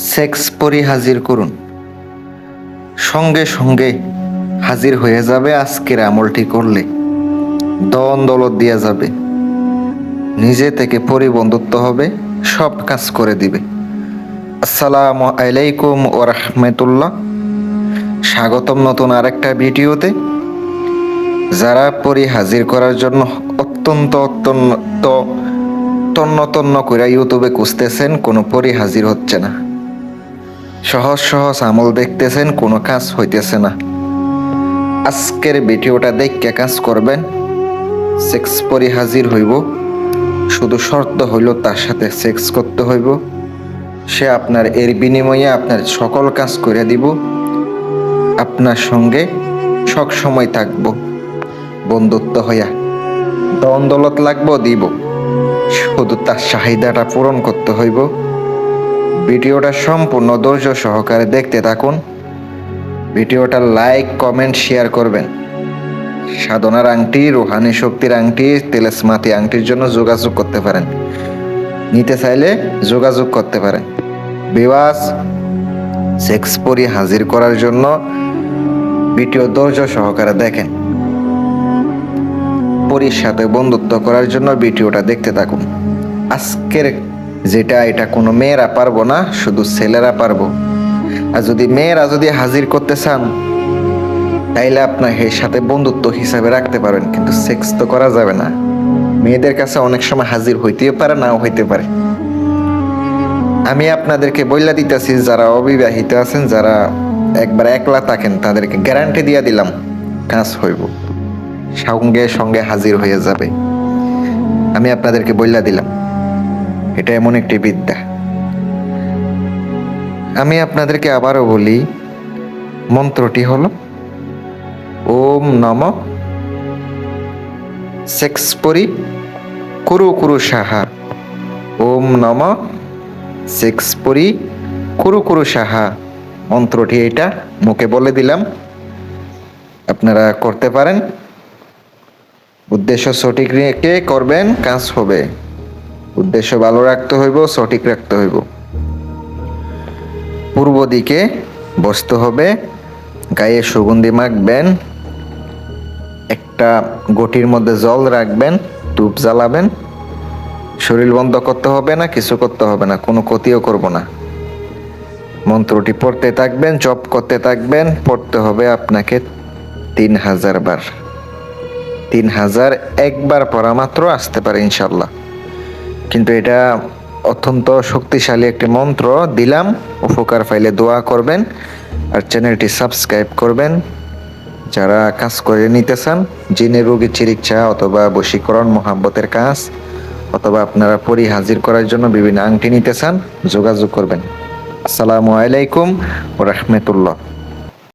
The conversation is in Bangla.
সেক্স পরি হাজির করুন। সঙ্গে সঙ্গে হাজির হয়ে যাবে আজকের আমলটি করলে। দন দলত দিয়া যাবে। নিজে থেকে পরিবন্ধুত্ব হবে, সব কাজ করে দিবে। আসসালামু আলাইকুম ও রহমতুল্লাহ। স্বাগতম নতুন আরেকটা ভিডিওতে। যারা পরি হাজির করার জন্য অত্যন্ত অত্যন্ত তন্ন তন্ন করে ইউটিউবে খুঁজতেছেন, কোনো পরি হাজির হচ্ছে না। সহজ সহজ আমল দেখতেছেন, কোনো কাজ হইতেছে না। আজকের ভিডিওটা দেখে কাজ করবেন সেক্স পরি হাজির হইব। শুধু শর্ত হইল তার সাথে সেক্স করতে হইব। সে আপনার এর বিনিময়ে আপনার সকল কাজ করে দিব। আপনার সঙ্গে সব সময় থাকব, বন্ধুত্ব হইয়া। দন দলত লাগবো, দিব। শুধু তার চাহিদাটা পূরণ করতে হইব। ভিডিওটা সম্পূর্ণ ধৈর্য সহকারে দেখতে থাকুন। ভিডিওটা লাইক, কমেন্ট, শেয়ার করবেন। সাধনার আংটি, রুহানি শক্তির আংটি তেলেসমাতি আংটির জন্য যোগাযোগ করতে পারেন। নিতে চাইলে যোগাযোগ করতে পারেন। বিবাস সেক্স পরি হাজির করার জন্য ভিডিও ধৈর্য সহকারে দেখেন। পরির সাথে বন্ধুত্ব করার জন্য ভিডিওটা দেখতে থাকুন। আজকের যেটা এটা কোনো মেয়েরা পারব না, শুধু ছেলেরা পারব। আর যদি মেয়েরা যদি হাজির করতে চান, তাইলে আপনার এর সাথে বন্ধুত্ব হিসাবে রাখতে পারেন, কিন্তু সেক্স তো করা যাবে না। মেয়েদের কাছে অনেক সময় হাজির হইতেও পারে, নাও হইতে পারে। আমি আপনাদেরকে বইলা দিতেছি, যারা অবিবাহিত আছেন, যারা একবার একলা থাকেন, তাদেরকে গ্যারান্টি দিয়ে দিলাম, কাজ হইব। সঙ্গে সঙ্গে হাজির হয়ে যাবে। আমি আপনাদেরকে বইলা দিলাম। এটা এমন একটি বিদ্যা। আমি আপনাদেরকে আবারও বলি, মন্ত্রটি হল, ওম নম সেক্স পরি কুরু কুরু সাহা। ওম নম সেক্স পরি কুরু কুরু সাহা। মন্ত্রটি এটা, মুখে বলে দিলাম। আপনারা করতে পারেন। উদ্দেশ্য সঠিক রেখে করবেন, কাজ হবে। উদ্দেশ্য ভালো রাখতে হইব, সঠিক রাখতে হইব। পূর্ব দিকে বসতে হবে, গায়ে সুগন্ধি মাখবেন, একটা গটির মধ্যে জল রাখবেন, ধূপ জ্বালাবেন, শরীর বন্ধ করতে হবে না, কিছু করতে হবে না, কোনো ক্ষতিও করব না। মন্ত্রটি পড়তে থাকবেন, জপ করতে থাকবেন, পড়তে হবে আপনাকে তিন হাজার বার। তিন হাজার একবার পড়া মাত্র, আসতে পারে ইনশাল্লাহ কিন্তু এটা অত্যন্ত শক্তিশালী একটি মন্ত্র। দিলাম, উপকার পাইলে দোয়া করবেন আর চ্যানেলটি সাবস্ক্রাইব করবেন। যারা কাজ করে নিতে চান জিনের রোগীর চিকিৎসা অথবা বশীকরণ মহাব্বতের কাজ অথবা আপনারা পরি হাজির করার জন্য বিভিন্ন আংটি নিতে চান, যোগাযোগ করবেন। আসসালামু আলাইকুম ও রহমতুল্লাহ।